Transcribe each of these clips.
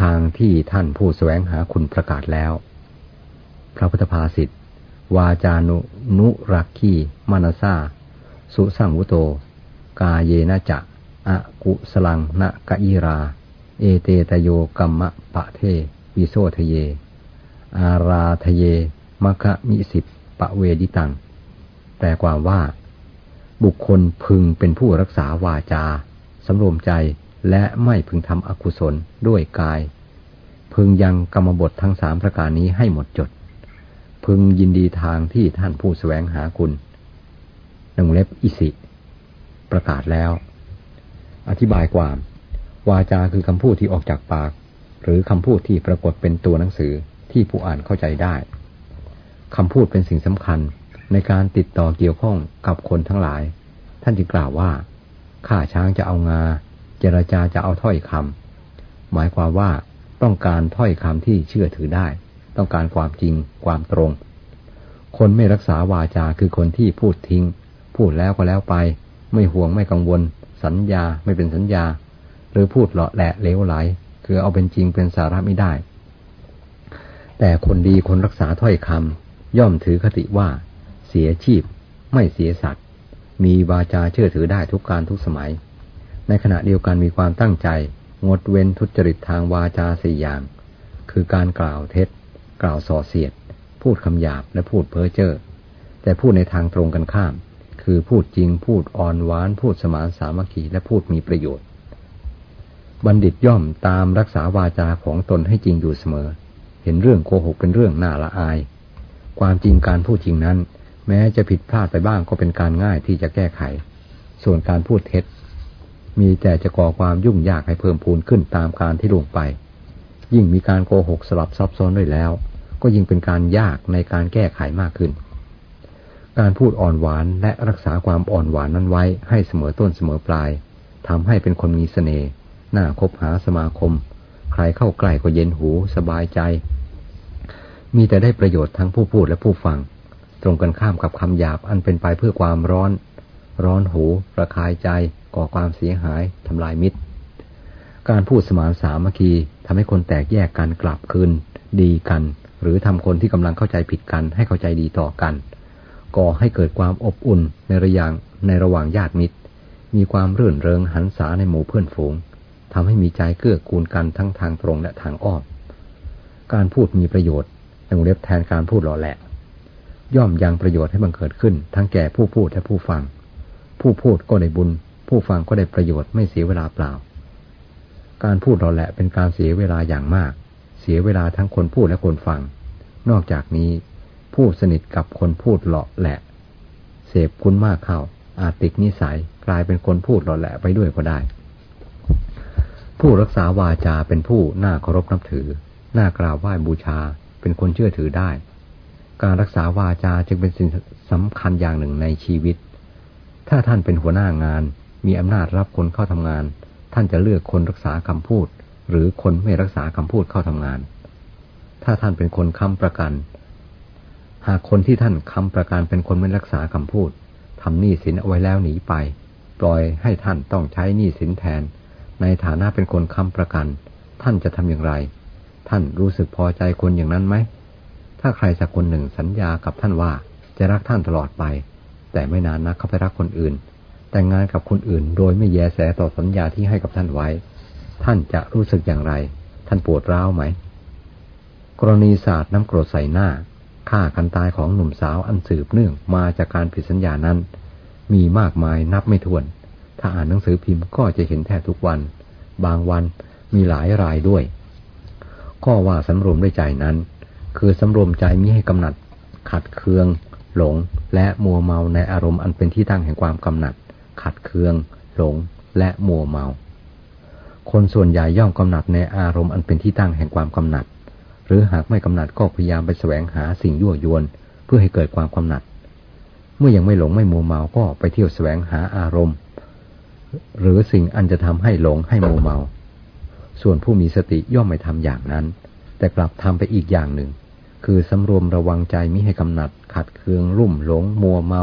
ทางที่ท่านผู้แสวงหาคุณประกาศแล้ว พระพุทธภาษิตวาจานุนุรักขีมานาซาสุสังวุโต กาเยนะจะอะกุสลังนะกะยีรา เอเตตโยกัมมะปะเท วิโซทะเย อาราทะเยมะคะมิสิบปะเวดิตังแต่ความว่า บุคคลพึงเป็นผู้รักษาวาจาสำรวมใจ และไม่พึงทำอกุศลด้วยกาย พึงยังกรรมบททั้งสามประการนี้ให้หมดจด พึงยินดีทางที่ท่านผู้แสวงหาคุณหนึ่งเล็บอิสิ ประกาศแล้ว อธิบายความ วาจาคือคำพูดที่ออกจากปาก หรือคำพูดที่ปรากฏเป็นตัวหนังสือที่ผู้อ่านเข้าใจได้คำพูดเป็นสิ่งสำคัญในการติดต่อเกี่ยวข้องกับคนทั้งหลาย ท่านจึงกล่าวว่า ข้าช้างจะเอางา เจรจาจะเอาถ้อยคำหมายความว่าต้องการถ้อยคำที่เชื่อถือได้ ต้องการความจริงความตรง คนไม่รักษาวาจาคือคนที่พูดทิ้ง พูดแล้วก็แล้วไป ไม่ห่วงไม่กังวล สัญญาไม่เป็นสัญญา หรือพูดเลาะแหละเลวไหล คือเอาเป็นจริงเป็นสาระไม่ได้ แต่คนดีคนรักษาถ้อยคำย่อมถือคติว่า เสียชีพ ไม่เสียสัตว์มีวาจาเชื่อถือได้ทุกการทุกสมัย ในขณะเดียวกันมีความตั้งใจ งดเว้นทุจริตทางวาจาสี่อย่าง คือการกล่าวเท็จ กล่าวส่อเสียด พูดคำหยาบและพูดเพ้อเจ้อแต่พูดในทางตรงกันข้าม คือพูดจริงพูดอ่อนหวาน พูดสมานสามัคคีและพูดมีประโยชน์ บัณฑิตย่อมตามรักษาวาจาของตนให้จริงอยู่เสมอ เห็นเรื่องโกหกเป็นเรื่องน่าละอาย ความจริงการพูดจริงนั้น แม้จะผิดพลาดไปบ้างก็เป็นการง่ายที่จะแก้ไข ส่วนการพูดเท็จ มีแต่จะก่อความยุ่งยากให้เพิ่มพูนขึ้นตามการที่ลงไป ยิ่งมีการโกหกสลับซับซ้อนด้วยแล้ว ก็ยิ่งเป็นการยากในการแก้ไขมากขึ้น การพูดอ่อนหวานและรักษาความอ่อนหวานนั้นไว้ให้เสมอต้นเสมอปลายทำให้เป็นคนมีเสน่ห์น่าคบหาสมาคม ใครเข้าใกล้ก็เย็นหูสบายใจ มีแต่ได้ประโยชน์ทั้งผู้พูดและผู้ฟัง ตรงกันข้ามกับคำหยาบอันเป็นไปเพื่อความร้อน ร้อนหู ระคายใจ ก่อความเสียหายทำลายมิตร การพูดสมานสามัคคีทำให้คนแตกแยกกันกลับคืน ดีกัน หรือทำคนที่กำลังเข้าใจผิดกันให้เข้าใจดีต่อกัน ก่อให้เกิดความอบอุ่นในระยางในระหว่างญาติมิตร มีความรื่นเริงหันษาในหมู่เพื่อนฝูงทำให้มีใจเกื้อกูลกันทั้งทางตรงและทางอ้อม การพูดมีประโยชน์ในวงเล็บแทนการพูดหล่อแหละ ย่อมยังประโยชน์ให้บังเกิดขึ้น ทั้งแก่ผู้พูดและผู้ฟัง ผู้พูดก็ได้บุญ ผู้ฟังก็ได้ประโยชน์ไม่เสียเวลาเปล่า การพูดหล่อแหละเป็นการเสียเวลาอย่างมาก เสียเวลาทั้งคนพูดและคนฟัง นอกจากนี้ ผู้สนิทกับคนพูดหล่อแหละ เสพคุณมากเข้า อาจติดนิสัยกลายเป็นคนพูดหล่อแหละไปด้วยก็ได้ ผู้รักษาวาจาเป็นผู้น่าเคารพนับถือ น่ากราบไหว้บูชา เป็นคนเชื่อถือได้ การรักษาวาจาจึงเป็นสิ่งสำคัญอย่างหนึ่งในชีวิตถ้าท่านเป็นหัวหน้างาน มีอำนาจรับคนเข้าทำงาน ท่านจะเลือกคนรักษาคำพูด หรือคนไม่รักษาคำพูดเข้าทำงาน ถ้าท่านเป็นคนค้ำประกัน หากคนที่ท่านค้ำประกันเป็นคนไม่รักษาคำพูดทำหนี้สินเอาไว้แล้วหนีไป ปล่อยให้ท่านต้องใช้หนี้สินแทน ในฐานะเป็นคนค้ำประกัน ท่านจะทำอย่างไร ท่านรู้สึกพอใจคนอย่างนั้นไหม ถ้าใครสักคนหนึ่งสัญญากับท่านว่าจะรักท่านตลอดไป แต่ไม่นานนักเขาไปรักคนอื่น แต่งงานกับคนอื่น โดยไม่แยแสต่อสัญญาที่ให้กับท่านไว้ ท่านจะรู้สึกอย่างไร ท่านปวดร้าวไหม กรณีศาสตร์น้ำกรดใส่หน้าฆ่ากันตายของหนุ่มสาวอันสืบเนื่องมาจากการผิดสัญญานั้น มีมากมายนับไม่ถ้วน ถ้าอ่านหนังสือพิมพ์ก็จะเห็นแทบทุกวัน บางวันมีหลายรายด้วย ข้อว่าสำรวมด้วยใจนั้น คือสำรวมใจมิให้กำหนัด ขัดเคือง หลง และมัวเมาในอารมณ์อันเป็นที่ตั้งแห่งความกำหนัด ขัดเคือง หลง และมัวเมา คนส่วนใหญ่ย่อมกำหนัดในอารมณ์อันเป็นที่ตั้งแห่งความกำหนัด หรือหากไม่กำหนัดก็พยายามไปแสวงหาสิ่งยั่วยวน เพื่อให้เกิดความกำหนัด เมื่อยังไม่หลงไม่มัวเมาก็ไปเที่ยวแสวงหาอารมณ์ หรือสิ่งอันจะทำให้หลงให้มัวเมา ส่วนผู้มีสติย่อมไม่ทำอย่างนั้น แต่กลับทำไปอีกอย่างหนึ่ง คือสำรวมระวังใจมิให้กำหนัดขัดเคืองรุ่มหลงมัวเมา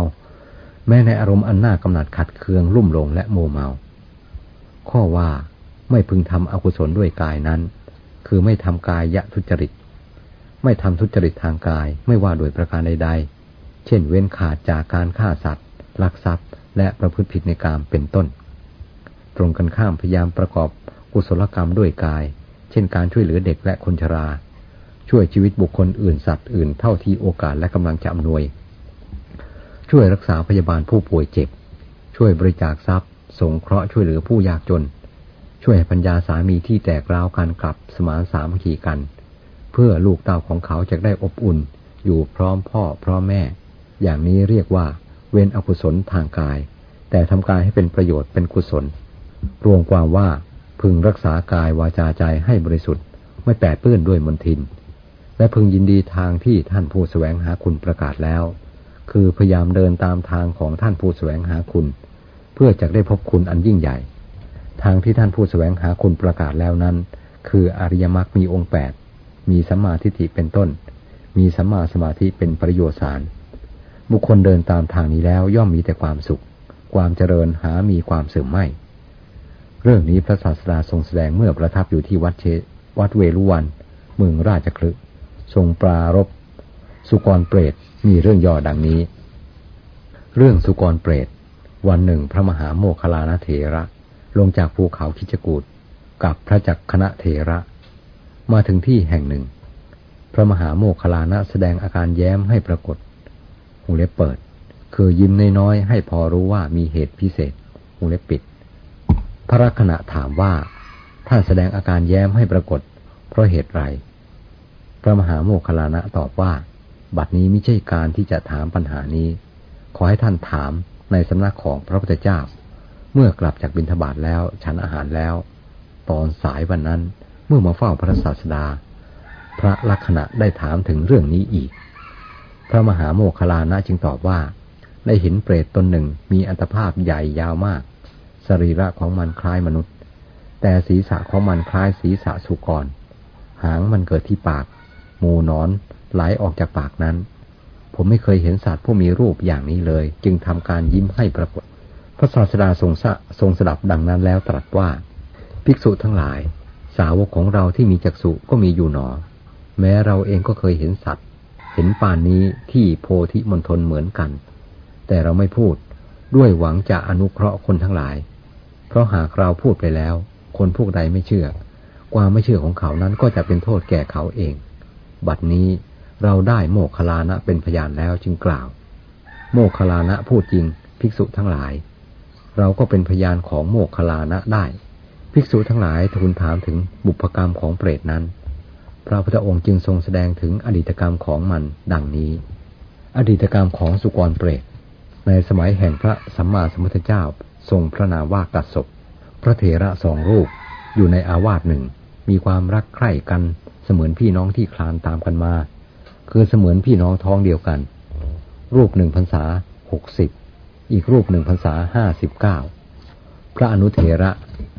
แม้ในอารมณ์อันน่ากำหนัดขัดเคืองรุ่มหลงและโมเมา ข้อว่าไม่พึงทำอกุศลด้วยกายนั้นคคือไม่ทำกายยะทุจริต ไม่ทำทุจริตทางกายไม่ว่าโดยประการใด ๆ เช่นเว้นขาดจากการฆ่าสัตว์ ลักทรัพย์ และประพฤติผิดในกามเป็นต้น ตรงกันข้ามพยายามประกอบกุศลกรรมด้วยกาย เช่นการช่วยเหลือเด็กและคนชรา ช่วยชีวิตบุคคลอื่นสัตว์อื่นเท่าที่โอกาสและกำลังจะอำนวย ช่วยรักษาพยาบาลผู้ป่วยเจ็บ ช่วยบริจาคทรัพย์ สงเคราะห์ช่วยเหลือผู้ยากจน ช่วยให้ปัญญาสามีที่แตกร้าวกันกลับสมานสามัคคีกัน เพื่อลูกเต้าของเขาจะได้อบอุ่น อยู่พร้อมพ่อพร้อมแม่ อย่างนี้เรียกว่า เว้นอกุศลทางกาย แต่ทำกายให้เป็นประโยชน์เป็นกุศล รวมความว่าพึงรักษากายวาจาใจให้บริสุทธิ์ ไม่แปดเปื้อนด้วยมลทิน และพึงยินดีทางที่ท่านผู้แสวงหาคุณประกาศแล้ว คือพยายามเดินตามทางของท่านผู้แสวงหาคุณ เพื่อจะได้พบคุณอันยิ่งใหญ่ ทางที่ท่านผู้แสวงหาคุณประกาศแล้วนั้น คืออริยมรรคมีองค์แปดมีสัมมาทิฏฐิเป็นต้น มีสัมมาสมาธิเป็นประโยชน์สาร บุคคลเดินตามทางนี้แล้วย่อมมีแต่ความสุข ความเจริญหามีความเสื่อมไม่ เรื่องนี้พระศาสดาทรงแสดงเมื่อประทับอยู่ที่วัดเชวัดเวลุวันเมืองราชคลึทรงปรารบสุกรเปรต มีเรื่องย่อดังนี้ เรื่องสุกรเปรต วันหนึ่งพระมหาโมคลานะเถระ ลงจากภูเขาคิจกูดกับพระจักคณะเถระ มาถึงที่แห่งหนึ่ง พระมหาโมคลานะแสดงอาการแย้มให้ปรากฏหูเล็บเปิด คือยิ้มน้อยๆให้พอรู้ว่ามีเหตุพิเศษหูเล็บปิด พระลักษณะถามว่าท่านแสดงอาการแย้มให้ปรากฏ เพราะเหตุไร พระมหาโมคลานะตอบว่า บัดนี้ไม่ใช่การที่จะถามปัญหานี้ ขอให้ท่านถามในสำนักของพระพุทธเจ้า เมื่อกลับจากบิณฑบาตแล้วฉันอาหารแล้ว ตอนสายวันนั้นเมื่อมาเฝ้าพระศาสดา พระลักษณะได้ถามถึงเรื่องนี้อีก พระมหาโมคคลานะจึงตอบว่าได้เห็นเปรตตนหนึ่งมีอัตภาพใหญ่ยาวมาก สรีระของมันคล้ายมนุษย์ แต่ศีรษะของมันคล้ายศีรษะสุกร หางมันเกิดที่ปาก มูนอน ไหลออกจากปากนั้น ผมไม่เคยเห็นสัตว์ผู้มีรูปอย่างนี้เลย จึงทำการยิ้มให้ปรากฏพระศาสดาทรงสะทรงสดับดังนั้นแล้วตรัสว่า ภิกษุทั้งหลาย สาวกของเราที่มีจักษุก็มีอยู่หนอ แม้เราเองก็เคยเห็นสัตว์ เห็นป่านนี้ที่โพธิมณฑลเหมือนกัน แต่เราไม่พูดด้วยหวังจะอนุเคราะห์คนทั้งหลาย เพราะหากเราพูดไปแล้ว คนพวกใดไม่เชื่อ ความไม่เชื่อของเขานั้นก็จะเป็นโทษแก่เขาเอง บัดนี้เราได้โมคคลานะเป็นพยานแล้วจึงกล่าว โมคคลานะพูดจริงภิกษุทั้งหลาย เราก็เป็นพยานของโมคคลานะได้ ภิกษุทั้งหลายทูลถามถึงบุพกรรมของเปรตนั้น พระพุทธองค์จึงทรงแสดงถึงอดีตกรรมของมันดังนี้ อดีตกรรมของสุกรเปรต ในสมัยแห่งพระสัมมาสัมพุทธเจ้าทรงพระนามว่ากัสสปพระเถระสองรูปอยู่ในอาวาสหนึ่งมีความรักใคร่กัน เสมือนพี่น้องที่คลานตามกันมา คือเสมือนพี่น้องท้องเดียวกัน รูปหนึ่งพรรษาหกสิบอีกรูปหนึ่งพรรษาห้าสิบเก้าพระอนุเถระ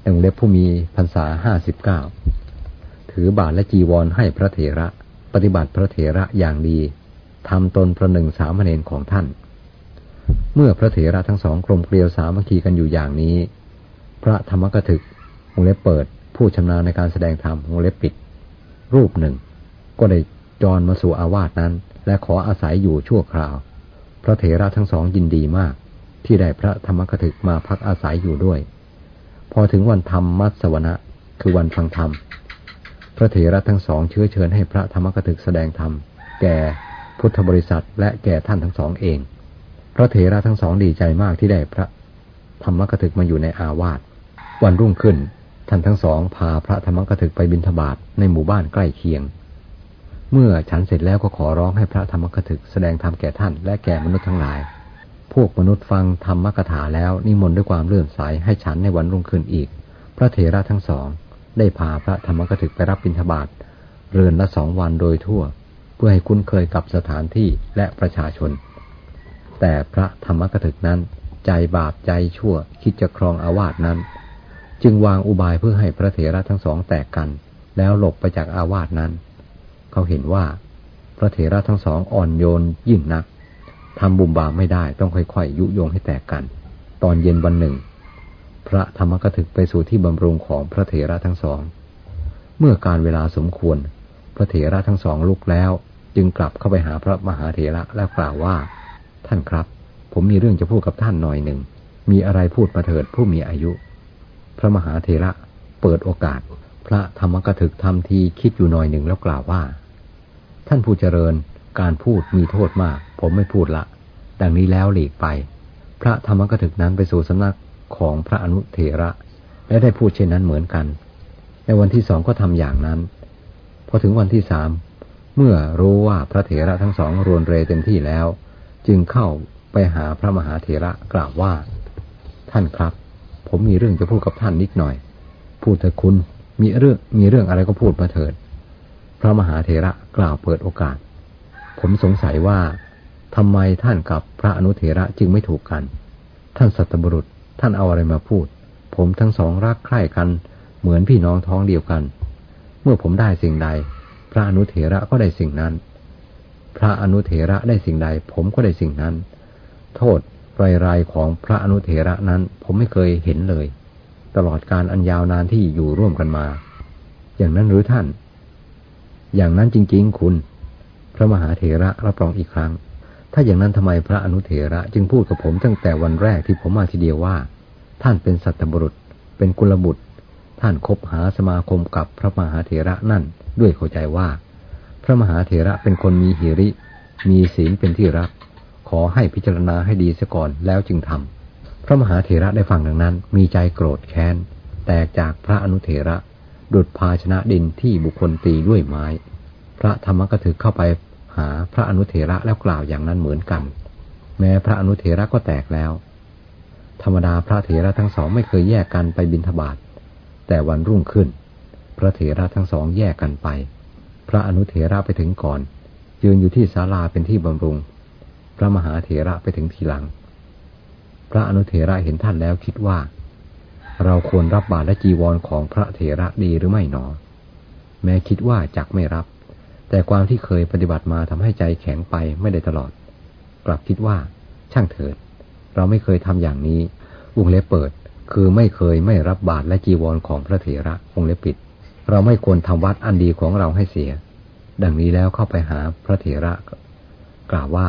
องเล็บผู้มีพรรษาห้าสิบเก้าถือบาทและจีวรให้พระเถระ ปฏิบัติพระเถระอย่างดีทำตนประหนึ่งสามเณรของท่าน เมื่อพระเถระทั้งสองกลมเกลียวสามัคคีกันอยู่อย่างนี้ พระธรรมกถึกวงเล็บเปิดผู้ชำนาญในการแสดงธรรมวงเล็บปิด รูปหนึ่ง ก็ได้จรมาสู่อาวาสนั้น และขออาศัยอยู่ชั่วคราว พระเถระทั้งสองยินดีมาก ที่ได้พระธรรมกถึกมาพักอาศัยอยู่ด้วย พอถึงวันธรรมมัสวนะคือวันฟังธรรม พระเถระทั้งสองเชื้อเชิญให้พระธรรมกถึกแสดงธรรม แก่พุทธบริษัทและแก่ท่านทั้งสองเอง พระเถระทั้งสองดีใจมากที่ได้พระธรรมกถึกมาอยู่ในอาวาสวันรุ่งขึ้น ท่านทั้งสองพาพระธรรมกถึกไปบิณฑบาตในหมู่บ้านใกล้เคียง เมื่อฉันเสร็จแล้วก็ขอร้องให้พระธรรมกถึกแสดงธรรมแก่ท่านและแก่มนุษย์ทั้งหลาย พวกมนุษย์ฟังธรรมกถาแล้วนิมนต์ด้วยความเลื่อมใสให้ฉันในวันรุ่งขึ้นอีก พระเถระทั้งสอง ได้พาพระธรรมกถึกไปรับบิณฑบาตเรือนละสองวันโดยทั่ว เพื่อให้คุ้นเคยกับสถานที่และประชาชน แต่พระธรรมกถึกนั้น ใจบาปใจชั่วคิดจะครองอาวาสนั้น จึงวางอุบายเพื่อให้พระเถระทั้งสองแตกกัน แล้วหลบไปจากอาวาสนั้น เขาเห็นว่าพระเถระทั้งสองอ่อนโยนยิ่งนักทำบุมบามไม่ได้ต้องค่อยๆยุโยงให้แตกกัน ตอนเย็นวันหนึ่ง พระธรรมกถึกไปสู่ที่บำรุงของพระเถระทั้งสอง เมื่อการเวลาสมควร พระเถระทั้งสองลุกแล้ว จึงกลับเข้าไปหาพระมหาเถระแล้วกล่าวว่า ท่านครับ ผมมีเรื่องจะพูดกับท่านหน่อยหนึ่ง มีอะไรพูดมาเถิดผู้มีอายุ พระมหาเถระเปิดโอกาส พระธรรมกถึกทำทีคิดอยู่หน่อยหนึ่งแล้วกล่าวว่า ท่านผู้เจริญการพูดมีโทษมาก ผมไม่พูดละ ดังนี้แล้วหลีกไป พระธรรมกถึกนั้นไปสู่สำนักของพระอนุเถระ และได้พูดเช่นนั้นเหมือนกัน ในวันที่สองก็ทำอย่างนั้นพอถึงวันที่สามเมื่อรู้ว่าพระเถระทั้งสองรวนเรเต็มที่แล้ว จึงเข้าไปหาพระมหาเถระกล่าวว่า ท่านครับ ผมมีเรื่องจะพูดกับท่านนิดหน่อย พูดเถิดคุณ มีเรื่องมีเรื่องอะไรก็พูดมาเถิด พระมหาเถระกล่าวเปิดโอกาส ผมสงสัยว่าทำไมท่านกับพระอนุเถระจึงไม่ถูกกัน ท่านสัตบุรุษท่านเอาอะไรมาพูด ผมทั้งสองรักใคร่กัน เหมือนพี่น้องท้องเดียวกัน เมื่อผมได้สิ่งใด พระอนุเถระก็ได้สิ่งนั้น พระอนุเถระได้สิ่งใด ผมก็ได้สิ่งนั้น โทษ รายๆของพระอนุเถระนั้นผมไม่เคยเห็นเลย ตลอดการอันยาวนานที่อยู่ร่วมกันมา อย่างนั้นหรือท่าน อย่างนั้นจริง ๆ คุณ พระมหาเถระรับรองอีกครั้ง ถ้าอย่างนั้นทำไมพระอนุเถระจึงพูดกับผมตั้งแต่วันแรกที่ผมมาทีเดียวว่า ท่านเป็นสัตบุรุษ เป็นกุลบุตร ท่านคบหาสมาคมกับพระมหาเถระนั่นด้วยเข้าใจว่า พระมหาเถระเป็นคนมีหิริ มีศีลเป็นที่รัก ขอให้พิจารณาให้ดีเสียก่อนแล้วจึงทำพระมหาเถระได้ฟังดังนั้น มีใจโกรธแค้น แตกจากพระอนุเถระดุดภาชนะดินที่บุคคลตีด้วยไม้ พระธรรมกถึกเข้าไปหาพระอนุเถระแล้วกล่าวอย่างนั้นเหมือนกัน แม้พระอนุเถระก็แตกแล้ว ธรรมดาพระเถระทั้งสองไม่เคยแยกกันไปบิณฑบาตแต่วันรุ่งขึ้น พระเถระทั้งสองแยกกันไป พระอนุเถระไปถึงก่อนยืนอยู่ที่ศาลาเป็นที่บำรุง พระมหาเถระไปถึงทีหลัง พระอนุเถระเห็นท่านแล้วคิดว่า เราควรรับบาตรและจีวรของพระเถระดีหรือไม่หนอ แม้คิดว่าจักไม่รับ แต่ความที่เคยปฏิบัติมาทำให้ใจแข็งไปไม่ได้ตลอด กลับคิดว่า ช่างเถิด เราไม่เคยทำอย่างนี้วงเล็บเปิด คือไม่เคยไม่รับบาตรและจีวรของพระเถระวงเล็บปิด เราไม่ควรทำวัดอันดีของเราให้เสีย ดังนี้แล้วเข้าไปหาพระเถระกล่าวว่า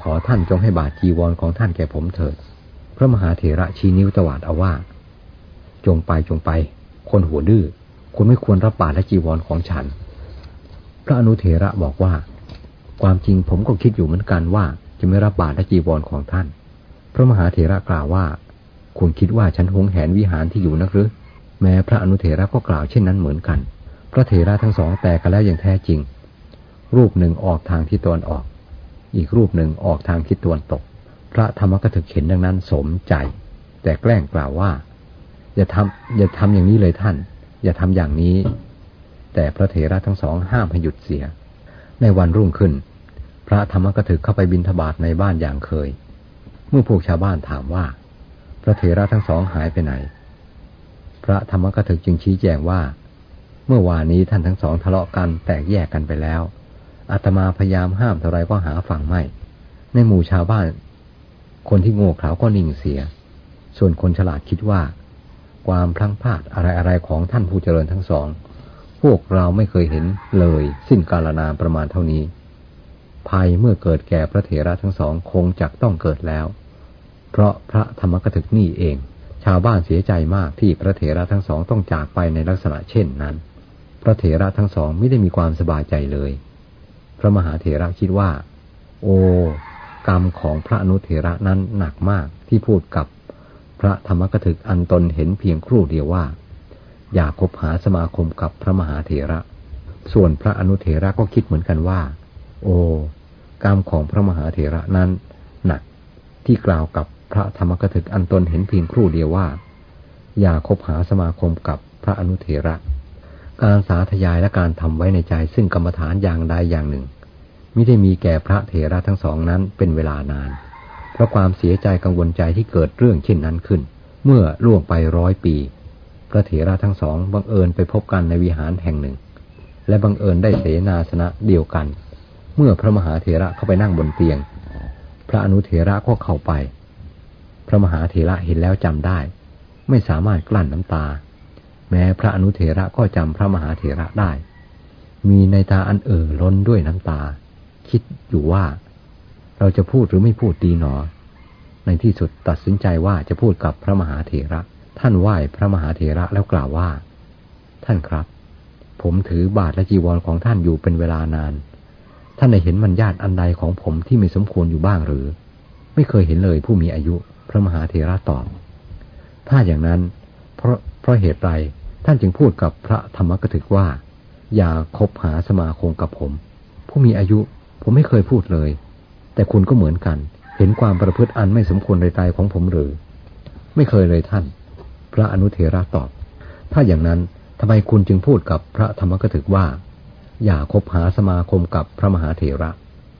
ขอท่านจงให้บาตรจีวรของท่านแก่ผมเถิด พระมหาเถระชี้นิ้วตวาดเอาว่า จงไปจงไป คนหัวดื้อคุณไม่ควรรับบาตรและจีวรของฉัน พระอนุเถระบอกว่า ความจริงผมก็คิดอยู่เหมือนกันว่าจะไม่รับบาตรและจีวรของท่าน พระมหาเถระกล่าวว่า คุณคิดว่าฉันหงแหนวิหารที่อยู่นักหรือ แม้พระอนุเถระก็กล่าวเช่นนั้นเหมือนกัน พระเถระทั้งสองแตกกันแล้วอย่างแท้จริง รูปหนึ่งออกทางทิศตะวันออก อีกรูปหนึ่งออกทางทิศตะวันตก พระธรรมกถึกเห็นดังนั้นสมใจ แต่แกล้งกล่าวว่า อย่าทำอย่าทำอย่างนี้เลยท่าน อย่าทำอย่างนี้ แต่พระเถระทั้งสองห้ามให้หยุดเสีย ในวันรุ่งขึ้น พระธรรมกถึกเข้าไปบิณฑบาตในบ้านอย่างเคย เมื่อพวกชาวบ้านถามว่า พระเถระทั้งสองหายไปไหน พระธรรมกถึกจึงชี้แจงว่า เมื่อวานนี้ท่านทั้งสองทะเลาะกันแตกแยกกันไปแล้ว อาตมาพยายามห้ามเท่าไรก็หาฝั่งไม่ ในหมู่ชาวบ้าน คนที่โง่เขลาก็นิ่งเสีย ส่วนคนฉลาดคิดว่า ความพลั้งพลาดอะไรๆของท่านผู้เจริญทั้งสอง พวกเราไม่เคยเห็นเลย สิ้นกาลนานประมาณเท่านี้ ภัยเมื่อเกิดแก่พระเถระทั้งสองคงจักต้องเกิดแล้ว เพราะพระธรรมกถึกนี่เอง ชาวบ้านเสียใจมากที่พระเถระทั้งสองต้องจากไปในลักษณะเช่นนั้น พระเถระทั้งสองไม่ได้มีความสบายใจเลย พระมหาเถระคิดว่า โอ้กรรมของพระอนุเถระนั้นหนักมากที่พูดกับพระธรรมกถึกอันตนเห็นเพียงครู่เดียวว่า อย่าคบหาสมาคมกับพระมหาเถระ ส่วนพระอนุเถระก็คิดเหมือนกันว่า โอ้กรรมของพระมหาเถระนั้นหนักที่กล่าวกับพระธรรมกถึกอันตนเห็นเพียงครู่เดียวว่า อย่าคบหาสมาคมกับพระอนุเถระ การสาธยายและการทำไว้ในใจ ซึ่งกรรมฐานอย่างใดอย่างหนึ่งไม่ได้มีแก่พระเถระทั้งสองนั้นเป็นเวลานาน เพราะความเสียใจกังวลใจที่เกิดเรื่องเช่นนั้นขึ้น เมื่อล่วงไปร้อยปี พระเถระทั้งสองบังเอิญไปพบกันในวิหารแห่งหนึ่ง และบังเอิญได้เสนาสนะเดียวกัน เมื่อพระมหาเถระเข้าไปนั่งบนเตียง พระอนุเถระก็เข้าไป พระมหาเถระเห็นแล้วจำได้ ไม่สามารถกลั้นน้ำตา แม้พระอนุเถระก็จำพระมหาเถระได้ มีในตาอันเอ่อล้นด้วยน้ำตา คิดอยู่ว่า เราจะพูดหรือไม่พูดดีหนอ ในที่สุดตัดสินใจว่าจะพูดกับพระมหาเถระ ท่านไหว้พระมหาเถระแล้วกล่าวว่า ท่านครับ ผมถือบาทและจีวรของท่านอยู่เป็นเวลานาน ท่านได้เห็นมันญาติอันใดของผมที่ไม่สมควรอยู่บ้างหรือ ไม่เคยเห็นเลยผู้มีอายุ พระมหาเถระตอบถ้าอย่างนั้น เพราะเพราะเหตุไร ท่านจึงพูดกับพระธรรมกถึกว่า อย่าคบหาสมาคมกับผม ผู้มีอายุผมไม่เคยพูดเลย แต่คุณก็เหมือนกัน เห็นความประพฤติอันไม่สมควรในใจของผมหรือ ไม่เคยเลยท่าน พระอนุเถระตอบ ถ้าอย่างนั้นทำไมคุณจึงพูดกับพระธรรมกถึกว่า อย่าคบหาสมาคมกับพระมหาเถระ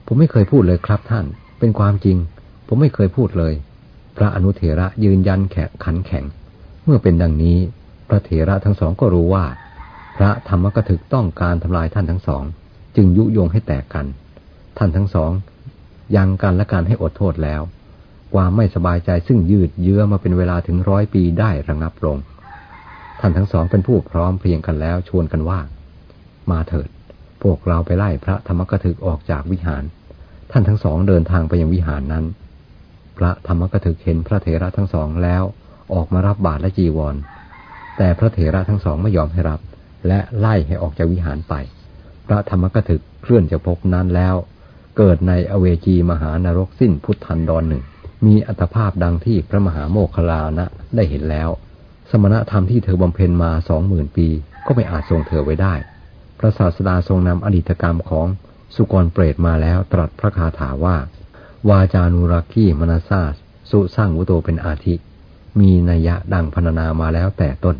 ผมไม่เคยพูดเลยครับท่าน เป็นความจริง ผมไม่เคยพูดเลย พระอนุเถระยืนยันแข็งขันแข็ง เมื่อเป็นดังนี้ ระเถระทั้งสองก็รู้ว่า พระธรรมกถึกต้องการทำลายท่านทั้งสอง จึงยุยงให้แตกกัน ท่านทั้งสองยังกันและการให้อดโทษแล้ว ความไม่สบายใจซึ่งยืดเยื้อมาเป็นเวลาถึงร้อยปีได้ระงับลง ท่านทั้งสองเป็นผู้พร้อมเพรียงกันแล้วชวนกันว่า มาเถิด พวกเราไปไล่พระธรรมกถึกออกจากวิหาร ท่านทั้งสองเดินทางไปยังวิหารนั้น พระธรรมกถึกเห็นพระเถระทั้งสองแล้ว ออกมารับบาตรและจีวร แต่พระเถระทั้งสองไม่ยอมให้รับ และไล่ให้ออกจากวิหารไป พระธรรมกถึกเคลื่อนจากภพนั้นแล้ว เกิดในอเวจีมหานรกสิ้นพุทธันดรหนึ่ง มีอัตภาพดังที่พระมหาโมคคลานะได้เห็นแล้ว สมณธรรมที่เธอบำเพ็ญมาสองหมื่นปี ก็ไม่อาจทรงเธอไว้ได้ พระศาสดาทรงนำอดีตกรรมของสุกรเปรตมาแล้วตรัสพระคาถาว่า วาจานุรักขีมนาซาสุสร้างวุโตเป็นอาทิ มีนัยยะดังพรรณนามาแล้วแต่ต้น